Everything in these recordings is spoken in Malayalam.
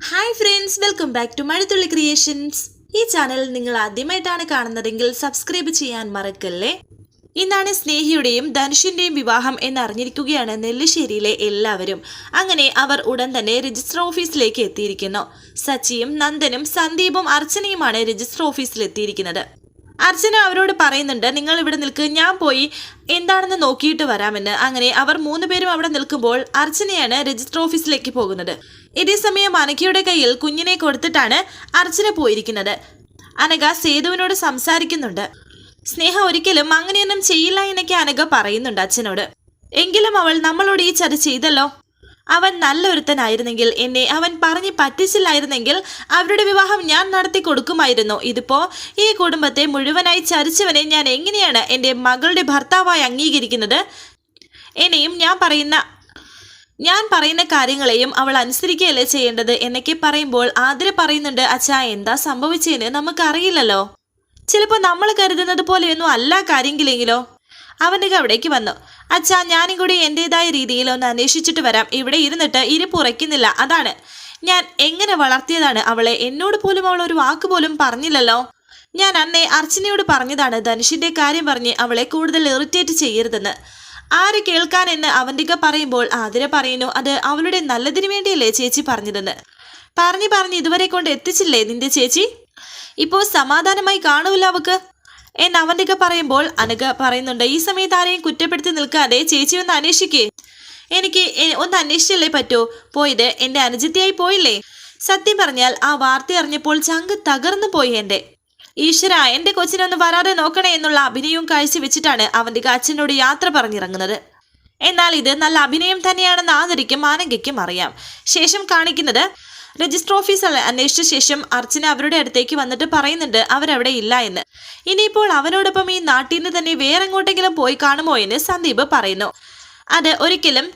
Hi friends welcome back to Mazhathulli creations ഈ ചാനൽ നിങ്ങൾ ആദ്യമായിട്ടാണ് കാണുന്നതെങ്കിൽ സബ്സ്ക്രൈബ് ചെയ്യാൻ മറക്കല്ലേ? ഇന്നാണ് സ്നേഹിയുടെയും ധനുഷിന്റെയും വിവാഹം എന്നറിഞ്ഞിരിക്കുകയാണ് നെല്ലിശ്ശേരിയിലെ എല്ലാവരും. അങ്ങനെ അവർ ഉടൻ തന്നെ രജിസ്റ്റർ ഓഫീസിലേക്ക് എത്തിയിരിക്കുന്നു. സച്ചിയും നന്ദനും സന്ദീപും അർച്ചനയുമാണ് രജിസ്റ്റർ ഓഫീസിൽ എത്തിയിരിക്കുന്നത്. അർച്ചന അവരോട് പറയുന്നുണ്ട് നിങ്ങൾ ഇവിടെ നിൽക്ക് ഞാൻ പോയി എന്താണെന്ന് നോക്കിയിട്ട് വരാമെന്ന്. അങ്ങനെ അവർ മൂന്നുപേരും അവിടെ നിൽക്കുമ്പോൾ അർച്ചനയാണ് രജിസ്റ്റർ ഓഫീസിലേക്ക് പോകുന്നത്. ഇതേ സമയം അനഘയുടെ കയ്യിൽ കുഞ്ഞിനെ കൊടുത്തിട്ടാണ് അർച്ചന പോയിരിക്കുന്നത്. അനഘ സേതുവിനോട് സംസാരിക്കുന്നുണ്ട്. സ്നേഹ ഒരിക്കലും അങ്ങനെയൊന്നും ചെയ്യില്ല എന്നൊക്കെ അനഘ പറയുന്നുണ്ട് അച്ഛനോട്. എങ്കിലും അവൾ നമ്മളോട് ഈ ചതി ചെയ്തല്ലോ. അവൻ നല്ലൊരുത്തനായിരുന്നെങ്കിൽ എന്നെ അവൻ പറഞ്ഞ് പറ്റിച്ചില്ലായിരുന്നെങ്കിൽ അവരുടെ വിവാഹം ഞാൻ നടത്തി കൊടുക്കുമായിരുന്നു. ഇതിപ്പോ ഈ കുടുംബത്തെ മുഴുവനായി ചരിച്ചവനെ ഞാൻ എങ്ങനെയാണ് എന്റെ മകളുടെ ഭർത്താവായി അംഗീകരിക്കുന്നത്? ഇനിയും ഞാൻ പറയുന്ന ഞാൻ പറയുന്ന കാര്യങ്ങളെയും അവൾ അനുസരിക്കുകയല്ലേ ചെയ്യേണ്ടത് എന്നൊക്കെ പറയുമ്പോൾ ആതിര പറയുന്നുണ്ട് അച്ഛാ എന്താ സംഭവിച്ചതെന്ന് നമുക്കറിയില്ലല്ലോ. ചിലപ്പോൾ നമ്മൾ കരുതുന്നത് പോലെയൊന്നും അല്ല കാര്യങ്കിലെങ്കിലോ അവന്റെ അവിടേക്ക് വന്നു. അച്ഛാ ഞാനും കൂടി എന്റെതായ രീതിയിൽ ഒന്ന് അന്വേഷിച്ചിട്ട് വരാം. ഇവിടെ ഇരുന്നിട്ട് ഇരിപ്പുറയ്ക്കുന്നില്ല അതാണ്. ഞാൻ എങ്ങനെ വളർത്തിയതാണ് അവളെ? എന്നോട് പോലും അവൾ ഒരു വാക്ക് പോലും പറഞ്ഞില്ലല്ലോ. ഞാൻ അന്നേ അർച്ചനയോട് പറഞ്ഞതാണ് ധനുഷിന്റെ കാര്യം പറഞ്ഞ് അവളെ കൂടുതൽ ഇറിറ്റേറ്റ് ചെയ്യരുതെന്ന്. ആര് കേൾക്കാനെന്ന് അവന്തിക പറയുമ്പോൾ ആതിര പറയുന്നു അത് അവളുടെ നല്ലതിനു വേണ്ടിയല്ലേ ചേച്ചി പറഞ്ഞിരുന്നു പറഞ്ഞു പറഞ്ഞ് ഇതുവരെ കൊണ്ട് എത്തിച്ചില്ലേ നിന്റെ ചേച്ചി? ഇപ്പോൾ സമാധാനമായി കാണൂല അവക്ക്. എന്ന് അവന്തിക പറയുമ്പോൾ അനുക പറയുന്നുണ്ട് ഈ സമയത്ത് ആരെയും കുറ്റപ്പെടുത്തി നിൽക്കാതെ ചേച്ചി ഒന്ന് അന്വേഷിക്കേ. എനിക്ക് ഒന്ന് അന്വേഷിച്ചല്ലേ പറ്റൂ? പോയത് എന്റെ അനുജത്തിയായി പോയില്ലേ? സത്യം പറഞ്ഞാൽ ആ വാർത്ത അറിഞ്ഞപ്പോൾ ചങ്ക് തകർന്നു പോയി എന്റെ ഈശ്വര എന്റെ കൊച്ചിനൊന്ന് വരാതെ നോക്കണേ എന്നുള്ള അഭിനയവും കാഴ്ചവെച്ചിട്ടാണ് അവന്റെ അച്ഛനോട് യാത്ര പറഞ്ഞിറങ്ങുന്നത്. എന്നാൽ ഇത് നല്ല അഭിനയം തന്നെയാണെന്ന് ആദരിക്കും ആനന്ദയ്ക്കും അറിയാം. ശേഷം കാണിക്കുന്നത് രജിസ്റ്റർ ഓഫീസിൽ അന്വേഷിച്ച ശേഷം അർച്ചന അവരുടെ അടുത്തേക്ക് വന്നിട്ട് പറയുന്നുണ്ട് അവരവിടെ ഇല്ല എന്ന്. ഇനിയിപ്പോൾ അവനോടൊപ്പം ഈ നാട്ടിൽ നിന്ന് തന്നെ വേറെ എങ്ങോട്ടെങ്കിലും പോയി കാണുമോ എന്ന് സന്ദീപ് പറയുന്നു. അത് ഒരിക്കലും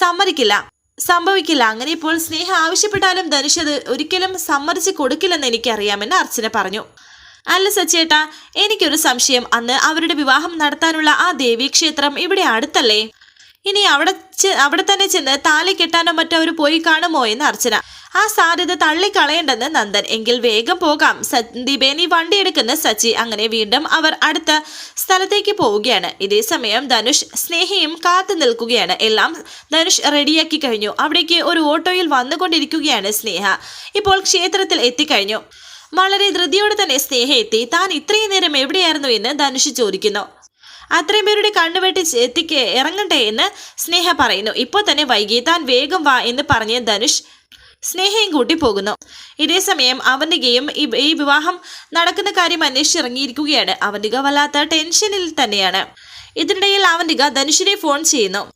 സമ്മതിക്കില്ല സംഭവിക്കില്ല. അങ്ങനെ ഇപ്പോൾ സ്നേഹം ആവശ്യപ്പെട്ടാലും ധനുഷ് അത് ഒരിക്കലും സമ്മതിച്ച് കൊടുക്കില്ലെന്ന് എനിക്കറിയാമെന്ന് അർച്ചന പറഞ്ഞു. അല്ല സച്ചേട്ടാ എനിക്കൊരു സംശയം. അന്ന് അവരുടെ വിവാഹം നടത്താനുള്ള ആ ദേവീക്ഷേത്രം ഇവിടെ അടുത്തല്ലേ? ഇനി അവിടെ അവിടെ തന്നെ ചെന്ന് താലി കെട്ടാനോ മറ്റോ അവർ പോയി കാണുമോ എന്ന് അർച്ചന. ആ സാധ്യത തള്ളിക്കളയേണ്ടെന്ന് നന്ദൻ. എങ്കിൽ വേഗം പോകാം. സന്ദീപേ നീ വണ്ടി എടുക്കുന്ന സച്ചി. അങ്ങനെ വീണ്ടും അവർ അടുത്ത സ്ഥലത്തേക്ക് പോവുകയാണ്. ഇതേ സമയം ധനുഷ് സ്നേഹയും കാത്തു നിൽക്കുകയാണ്. എല്ലാം ധനുഷ് റെഡിയാക്കി കഴിഞ്ഞു. അവിടേക്ക് ഒരു ഓട്ടോയിൽ വന്നുകൊണ്ടിരിക്കുകയാണ് സ്നേഹ. ഇപ്പോൾ ക്ഷേത്രത്തിൽ എത്തിക്കഴിഞ്ഞു. വളരെ ധൃതിയോടെ തന്നെ സ്നേഹ എത്തി താൻ ഇത്രയും നേരം എവിടെയായിരുന്നു എന്ന് ധനുഷ് ചോദിക്കുന്നു. അത്രയും പേരുടെ കണ്ണുവെട്ടി എത്തിക്ക് ഇറങ്ങട്ടെ എന്ന് സ്നേഹ പറയുന്നു. ഇപ്പോൾ തന്നെ വൈകി. താൻ വേഗം വാ എന്ന് പറഞ്ഞ് ധനുഷ് സ്നേഹയും കൂട്ടി പോകുന്നു. ഇതേ സമയം അവന്തികയും ഈ ഈ വിവാഹം നടക്കുന്ന കാര്യം അന്വേഷിച്ചിറങ്ങിയിരിക്കുകയാണ് അവന്തിക വല്ലാത്ത ടെൻഷനിൽ തന്നെയാണ്. ഇതിനിടയിൽ അവന്തിക ധനുഷിനെ ഫോൺ ചെയ്യുന്നു.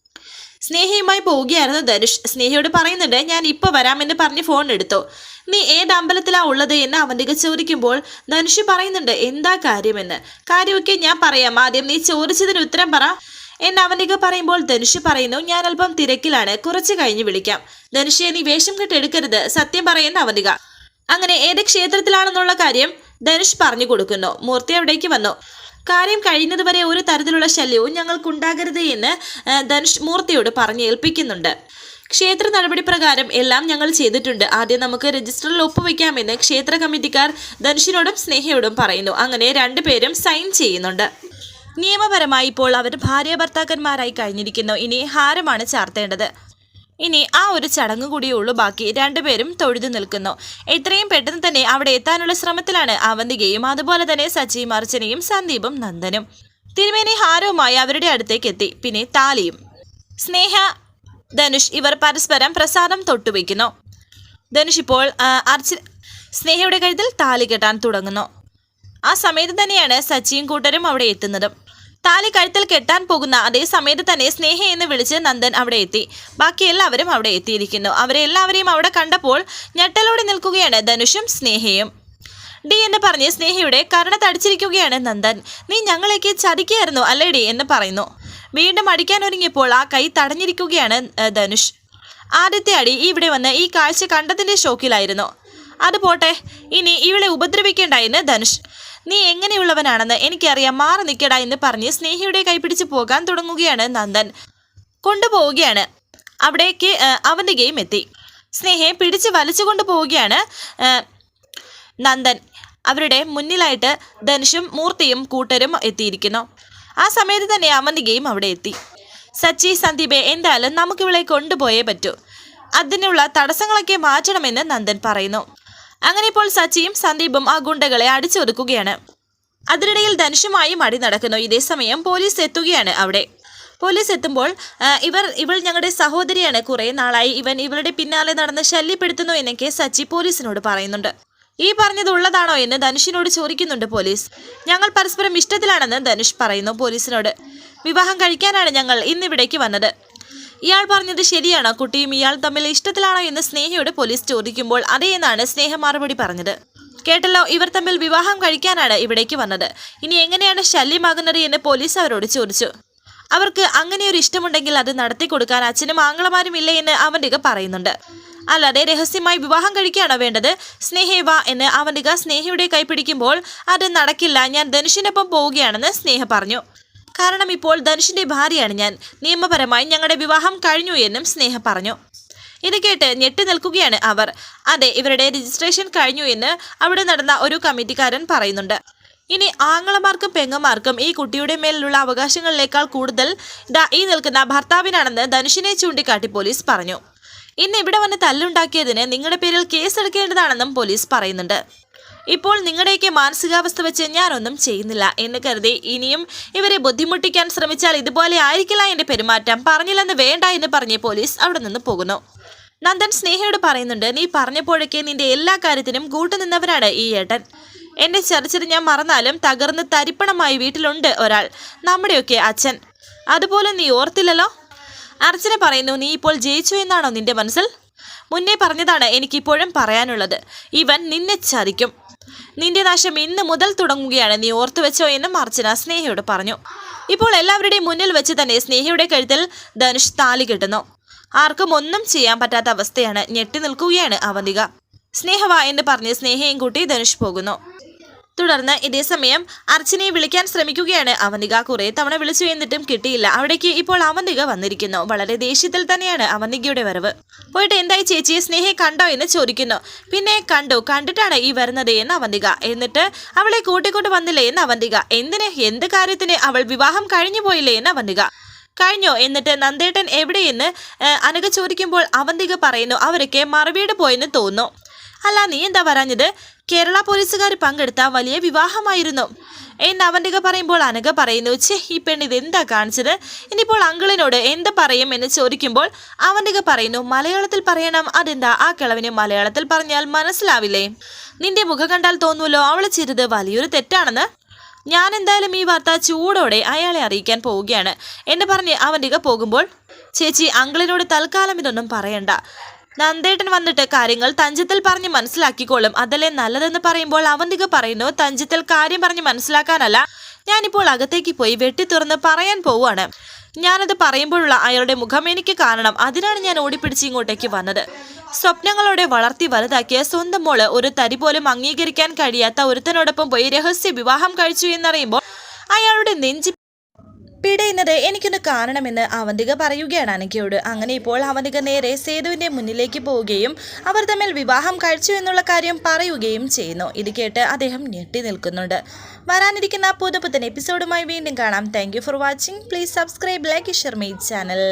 സ്നേഹയുമായി പോവുകയായിരുന്നു ധനുഷ്. സ്നേഹയോട് പറയുന്നുണ്ട് ഞാൻ ഇപ്പോൾ വരാമെന്ന് പറഞ്ഞ് ഫോൺ എടുത്തു. നീ ഏത് അമ്പലത്തിലാ ഉള്ളത് എന്ന് അവന്റെ ചോദിക്കുമ്പോൾ ധനുഷ് പറയുന്നുണ്ട് എന്താ കാര്യമെന്ന്. കാര്യമൊക്കെ ഞാൻ പറയാം. ആദ്യം നീ ചോദിച്ചതിന് ഉത്തരം പറ എന്ന് അവനിക പറയുമ്പോൾ ധനുഷ് പറയുന്നു ഞാൻ അല്പം തിരക്കിലാണ്. കുറച്ച് കഴിഞ്ഞ് വിളിക്കാം. ധനുഷെ നീ വേഷം കെട്ടെടുക്കരുത് സത്യം പറയുന്ന അവനിക. അങ്ങനെ ഏത് ക്ഷേത്രത്തിലാണെന്നുള്ള കാര്യം ധനുഷ് പറഞ്ഞു കൊടുക്കുന്നു. മൂർത്തി അവിടേക്ക് വന്നു. കാര്യം കഴിയുന്നതുവരെ ഒരു തരത്തിലുള്ള ശല്യവും ഞങ്ങൾക്കുണ്ടാകരുത് എന്ന് ധനുഷ് മൂർത്തിയോട് പറഞ്ഞു ഏൽപ്പിക്കുന്നുണ്ട്. ക്ഷേത്ര നടപടി പ്രകാരം എല്ലാം ഞങ്ങൾ ചെയ്തിട്ടുണ്ട്. ആദ്യം നമുക്ക് രജിസ്റ്ററിൽ ഒപ്പുവെക്കാമെന്ന് ക്ഷേത്ര കമ്മിറ്റിക്കാർ ധനുഷിനോടും സ്നേഹയോടും പറയുന്നു. അങ്ങനെ രണ്ടുപേരും സൈൻ ചെയ്യുന്നുണ്ട്. നിയമപരമായി ഇപ്പോൾ അവർ ഭാര്യ ഭർത്താക്കന്മാരായി കഴിഞ്ഞിരിക്കുന്നു. ഇനി ഹാരമാണ് ചാർത്തേണ്ടത്. ഇനി ആ ഒരു ചടങ്ങ് കൂടിയേ ഉള്ളൂ. ബാക്കി രണ്ടുപേരും തൊഴുതു നിൽക്കുന്നു. എത്രയും പെട്ടെന്ന് തന്നെ അവിടെ എത്താനുള്ള ശ്രമത്തിലാണ് അവന്തികയും അതുപോലെ തന്നെ സച്ചിയും അർച്ചനയും സന്ദീപും നന്ദനും. തിരുമേനി ഹാരവുമായി അവരുടെ അടുത്തേക്ക് എത്തി. പിന്നെ താലിയും. സ്നേഹ ധനുഷ് ഇവർ പരസ്പരം പ്രസാദം തൊട്ടുവയ്ക്കുന്നു. ധനുഷ് ഇപ്പോൾ അർച്ച സ്നേഹയുടെ കഴുത്തിൽ താലി കെട്ടാൻ തുടങ്ങുന്നു. ആ സമയത്ത് തന്നെയാണ് സച്ചിയും കൂട്ടരും അവിടെ എത്തുന്നതും. താലി കഴുത്തിൽ കെട്ടാൻ പോകുന്ന അതേ സമയത്ത് തന്നെ സ്നേഹ എന്ന് വിളിച്ച് നന്ദൻ അവിടെ എത്തി. ബാക്കി എല്ലാവരും അവിടെ എത്തിയിരിക്കുന്നു. അവരെ എല്ലാവരെയും അവിടെ കണ്ടപ്പോൾ ഞെട്ടലോടെ നിൽക്കുകയാണ് ധനുഷും സ്നേഹയും. ഡി എന്ന് പറഞ്ഞ് സ്നേഹയുടെ കരുണ തടിച്ചിരിക്കുകയാണ് നന്ദൻ. നീ ഞങ്ങളേക്ക് ചതിക്കുകയായിരുന്നു അല്ലേ ഡി? എന്ന് പറയുന്നു. വീണ്ടും അടിക്കാൻ ഒരുങ്ങിയപ്പോൾ ആ കൈ തടഞ്ഞിരിക്കുകയാണ് ധനുഷ്. ആദ്യത്തെ അടി ഇവിടെ വന്ന് ഈ കാഴ്ച കണ്ടതിന്റെ ഷോക്കിലായിരുന്നു. അത് പോട്ടെ ഇനി ഇവളെ ഉപദ്രവിക്കേണ്ടായിരുന്നു ധനുഷ്. നീ എങ്ങനെയുള്ളവനാണെന്ന് എനിക്കറിയാം. മാറി നിൽക്കടാ എന്ന് പറഞ്ഞ് സ്നേഹിയുടെ കൈപിടിച്ച് പോകാൻ തുടങ്ങുകയാണ് നന്ദൻ. കൊണ്ടുപോവുകയാണ്. അവിടേക്ക് അവന്റെ ഗെയിം എത്തി. സ്നേഹയെ പിടിച്ച് വലിച്ചുകൊണ്ട് പോവുകയാണ് നന്ദൻ. അവരുടെ മുന്നിലായിട്ട് ധനുഷും മൂർത്തിയും കൂട്ടരും എത്തിയിരിക്കുന്നു. ആ സമയത്ത് തന്നെ അവന്റെ ഗെയിം അവിടെ എത്തി. സച്ചി സന്ദീപെ എന്തായാലും നമുക്കിവളെ കൊണ്ടുപോയേ പറ്റൂ. അതിനുള്ള തടസ്സങ്ങളൊക്കെ മാറ്റണമെന്ന് നന്ദൻ പറയുന്നു. അങ്ങനെ ഇപ്പോൾ സച്ചിയും സന്ദീപും ആ ഗുണ്ടകളെ അടിച്ചൊതുക്കുകയാണ്. അതിനിടയിൽ ധനുഷുമായും മടി നടക്കുന്നു. ഇതേ സമയം പോലീസ് എത്തുകയാണ് അവിടെ. പോലീസ് എത്തുമ്പോൾ ഇവർ ഇവൾ ഞങ്ങളുടെ സഹോദരിയാണ്. കുറേ നാളായി ഇവൻ ഇവളുടെ പിന്നാലെ നടന്ന് ശല്യപ്പെടുത്തുന്നു എന്നൊക്കെ സച്ചി പോലീസിനോട് പറയുന്നുണ്ട്. ഈ പറഞ്ഞത് ഉള്ളതാണോ എന്ന് ധനുഷിനോട് ചോദിക്കുന്നുണ്ട് പോലീസ്. ഞങ്ങൾ പരസ്പരം ഇഷ്ടത്തിലാണെന്ന് ധനുഷ് പറയുന്നു പോലീസിനോട്. വിവാഹം കഴിക്കാനാണ് ഞങ്ങൾ ഇന്നിവിടേക്ക് വന്നത്. ഇയാൾ പറഞ്ഞത് ശരിയാണ്. കുട്ടിയും ഇയാൾ തമ്മിൽ ഇഷ്ടത്തിലാണോ എന്ന് സ്നേഹയോട് പോലീസ് ചോദിക്കുമ്പോൾ അതേ എന്നാണ് സ്നേഹ മറുപടി പറഞ്ഞത്. കേട്ടല്ലോ ഇവർ തമ്മിൽ വിവാഹം കഴിക്കാനാണ് ഇവിടേക്ക് വന്നത്. ഇനി എങ്ങനെയാണ് ശല്യമാകുന്നത് എന്ന് പോലീസ് അവരോട് ചോദിച്ചു. അവർക്ക് അങ്ങനെ ഒരു ഇഷ്ടമുണ്ടെങ്കിൽ അത് നടത്തി കൊടുക്കാൻ അച്ഛനും ആങ്ങളമാരും ഇല്ല എന്ന് പറയുന്നുണ്ട്. അല്ലാതെ രഹസ്യമായി വിവാഹം കഴിക്കുകയാണോ വേണ്ടത്? സ്നേഹേ വാ എന്ന് അവന്തിക സ്നേഹയുടെ കൈ പിടിക്കുമ്പോൾ അത് നടക്കില്ല ഞാൻ ധനുഷിനൊപ്പം പോവുകയാണെന്ന് സ്നേഹ പറഞ്ഞു. കാരണം ഇപ്പോൾ ധനുഷിന്റെ ഭാര്യയാണ് ഞാൻ. നിയമപരമായി ഞങ്ങളുടെ വിവാഹം കഴിഞ്ഞു എന്നും സ്നേഹ പറഞ്ഞു. ഇത് കേട്ട് ഞെട്ടി നിൽക്കുകയാണ് അവർ. അതെ ഇവരുടെ രജിസ്ട്രേഷൻ കഴിഞ്ഞു എന്ന് അവിടെ നടന്ന ഒരു കമ്മിറ്റിക്കാരൻ പറയുന്നുണ്ട്. ഇനി ആങ്ങളമാർക്കും പെങ്ങന്മാർക്കും ഈ കുട്ടിയുടെ മേലുള്ള അവകാശങ്ങളിലേക്കാൾ കൂടുതൽ ഈ നിൽക്കുന്ന ഭർത്താവിനാണെന്ന് ധനുഷിനെ ചൂണ്ടിക്കാട്ടി പോലീസ് പറഞ്ഞു. ഇന്ന് ഇവിടെ വന്ന് തല്ലുണ്ടാക്കിയതിന് നിങ്ങളുടെ പേരിൽ കേസെടുക്കേണ്ടതാണെന്നും പോലീസ് പറയുന്നുണ്ട്. ഇപ്പോൾ നിങ്ങളുടെയൊക്കെ മാനസികാവസ്ഥ വെച്ച് ഞാനൊന്നും ചെയ്യുന്നില്ല എന്ന് കരുതി ഇനിയും ഇവരെ ബുദ്ധിമുട്ടിക്കാൻ ശ്രമിച്ചാൽ ഇതുപോലെ ആയിരിക്കില്ല എന്റെ പെരുമാറ്റം. പറഞ്ഞില്ലെന്ന് വേണ്ട എന്ന് പറഞ്ഞ് പോലീസ് അവിടെ നിന്ന് പോകുന്നു. നന്ദൻ സ്നേഹയോട് പറയുന്നുണ്ട് നീ പറഞ്ഞപ്പോഴൊക്കെ നിന്റെ എല്ലാ കാര്യത്തിനും കൂട്ടുനിന്നവരാണ് ഈ ഏട്ടൻ. എന്നെ ചർച്ചയിൽ ഞാൻ മറന്നാലും തകർന്ന് തരിപ്പണമായി വീട്ടിലുണ്ട് ഒരാൾ നമ്മുടെയൊക്കെ അച്ഛൻ. അതുപോലെ നീ ഓർത്തില്ലല്ലോ? അർച്ചന പറയുന്നു നീ ഇപ്പോൾ ജയിച്ചു എന്നാണോ നിന്റെ മനസ്സിൽ? മുന്നേ പറഞ്ഞതാണ് എനിക്കിപ്പോഴും പറയാനുള്ളത്. ഇവൻ നിന്നെ ചതിക്കും. നിന്റെ നാശം ഇന്ന് മുതൽ തുടങ്ങുകയാണ് നീ ഓർത്തു വെച്ചോ എന്നും അർച്ചന സ്നേഹയോട് പറഞ്ഞു. ഇപ്പോൾ എല്ലാവരുടെയും മുന്നിൽ വെച്ച് തന്നെ സ്നേഹയുടെ കഴുത്തിൽ ധനുഷ് താലി കിട്ടുന്നു. ആർക്കും ഒന്നും ചെയ്യാൻ പറ്റാത്ത അവസ്ഥയാണ്. ഞെട്ടി നിൽക്കുകയാണ് അവന്തിക. സ്നേഹവാ എന്ന് പറഞ്ഞ് സ്നേഹയും കൂട്ടി ധനുഷ് പോകുന്നു. തുടർന്ന് ഇതേ സമയം അർച്ചനയെ വിളിക്കാൻ ശ്രമിക്കുകയാണ്. അവന്തിക കുറെ തവണ വിളിച്ചു എന്നിട്ടും കിട്ടിയില്ല. അവിടേക്ക് ഇപ്പോൾ അവന്തിക വന്നിരിക്കുന്നു. വളരെ ദേഷ്യത്തിൽ തന്നെയാണ് അവന്തികയുടെ വരവ്. പോയിട്ട് എന്തായി ചേച്ചിയെ സ്നേഹയെ കണ്ടോ എന്ന് ചോദിക്കുന്നു. പിന്നെ കണ്ടു. കണ്ടിട്ടാണ് ഈ വരുന്നത് എന്ന് അവന്തിക. എന്നിട്ട് അവളെ കൂട്ടിക്കൊണ്ട് വന്നില്ലേ എന്ന് അവന്തിക. എന്തിന്? എന്ത് കാര്യത്തിന് അവൾ വിവാഹം കഴിഞ്ഞു പോയില്ലേ എന്ന് അവന്തിക. കഴിഞ്ഞോ? എന്നിട്ട് നന്ദേട്ടൻ എവിടെയെന്ന് അനക ചോദിക്കുമ്പോൾ അവന്തിക പറയുന്നു അവരൊക്കെ മറവീട് പോയെന്ന് തോന്നുന്നു. അല്ല നീ എന്താ പറഞ്ഞത് കേരള പോലീസുകാർ പങ്കെടുത്ത വലിയ വിവാഹമായിരുന്നു. എന്ന് അവന്റെ പറയുമ്പോൾ അനഘ പറയുന്നു ചേ ഈ പെണ്ണ് ഇതെന്താ കാണിച്ചത്? ഇനിയിപ്പോൾ അങ്കിളിനോട് എന്ത് പറയും? എന്ന് ചോദിക്കുമ്പോൾ അവന്റെ പറയുന്നു മലയാളത്തിൽ പറയണം. അതെന്താ? ആ കിളവിന് മലയാളത്തിൽ പറഞ്ഞാൽ മനസ്സിലാവില്ലേ? നിന്റെ മുഖം കണ്ടാൽ തോന്നുമല്ലോ അവൾ ചെയ്തത് വലിയൊരു തെറ്റാണെന്ന്. ഞാൻ എന്തായാലും ഈ വാർത്ത ചൂടോടെ അയാളെ അറിയിക്കാൻ പോവുകയാണ്. എന്ന് പറഞ്ഞ് അവന്റെ പോകുമ്പോൾ ചേച്ചി അങ്കിളിനോട് തൽക്കാലം ഇതൊന്നും പറയണ്ട. നന്ദേട്ടൻ വന്നിട്ട് കാര്യങ്ങൾ തഞ്ചത്തിൽ പറഞ്ഞ് മനസ്സിലാക്കിക്കോളും. അതല്ലേ നല്ലതെന്ന് പറയുമ്പോൾ അവന്തിക പറയുന്നു തഞ്ചത്തിൽ കാര്യം പറഞ്ഞ് മനസ്സിലാക്കാനല്ല. ഞാനിപ്പോൾ അകത്തേക്ക് പോയി വെട്ടി തുറന്ന് പറയാൻ പോവുകയാണ്. ഞാനത് പറയുമ്പോഴുള്ള അയാളുടെ മുഖം എനിക്ക് കാണണം. അതിനാണ് ഞാൻ ഓടിപ്പിടിച്ച് ഇങ്ങോട്ടേക്ക് വന്നത്. സ്വപ്നങ്ങളോടെ വളർത്തി വലുതാക്കിയ സ്വന്തം മോൾ ഒരു തരി പോലും അംഗീകരിക്കാൻ കഴിയാത്ത ഒരുത്തനോടൊപ്പം പോയി രഹസ്യ വിവാഹം കഴിച്ചു എന്നറിയുമ്പോൾ അയാളുടെ നെഞ്ചി പിടയുന്നത് എനിക്കൊന്ന് കാണണമെന്ന് അവന്തിക പറയുകയാണ് അനക്കയോട് അങ്ങനെ ഇപ്പോൾ അവന്തിക നേരെ സേതുവിന്റെ മുന്നിലേക്ക് പോവുകയും അവർ തമ്മിൽ വിവാഹം കഴിച്ചു എന്നുള്ള കാര്യം പറയുകയും ചെയ്യുന്നു. ഇത് കേട്ട് അദ്ദേഹം ഞെട്ടി നിൽക്കുന്നുണ്ട്. വരാനിരിക്കുന്ന പുതുപുത്തൻ എപ്പിസോഡുമായി വീണ്ടും കാണാം. Thank for watching please subscribe like share my channel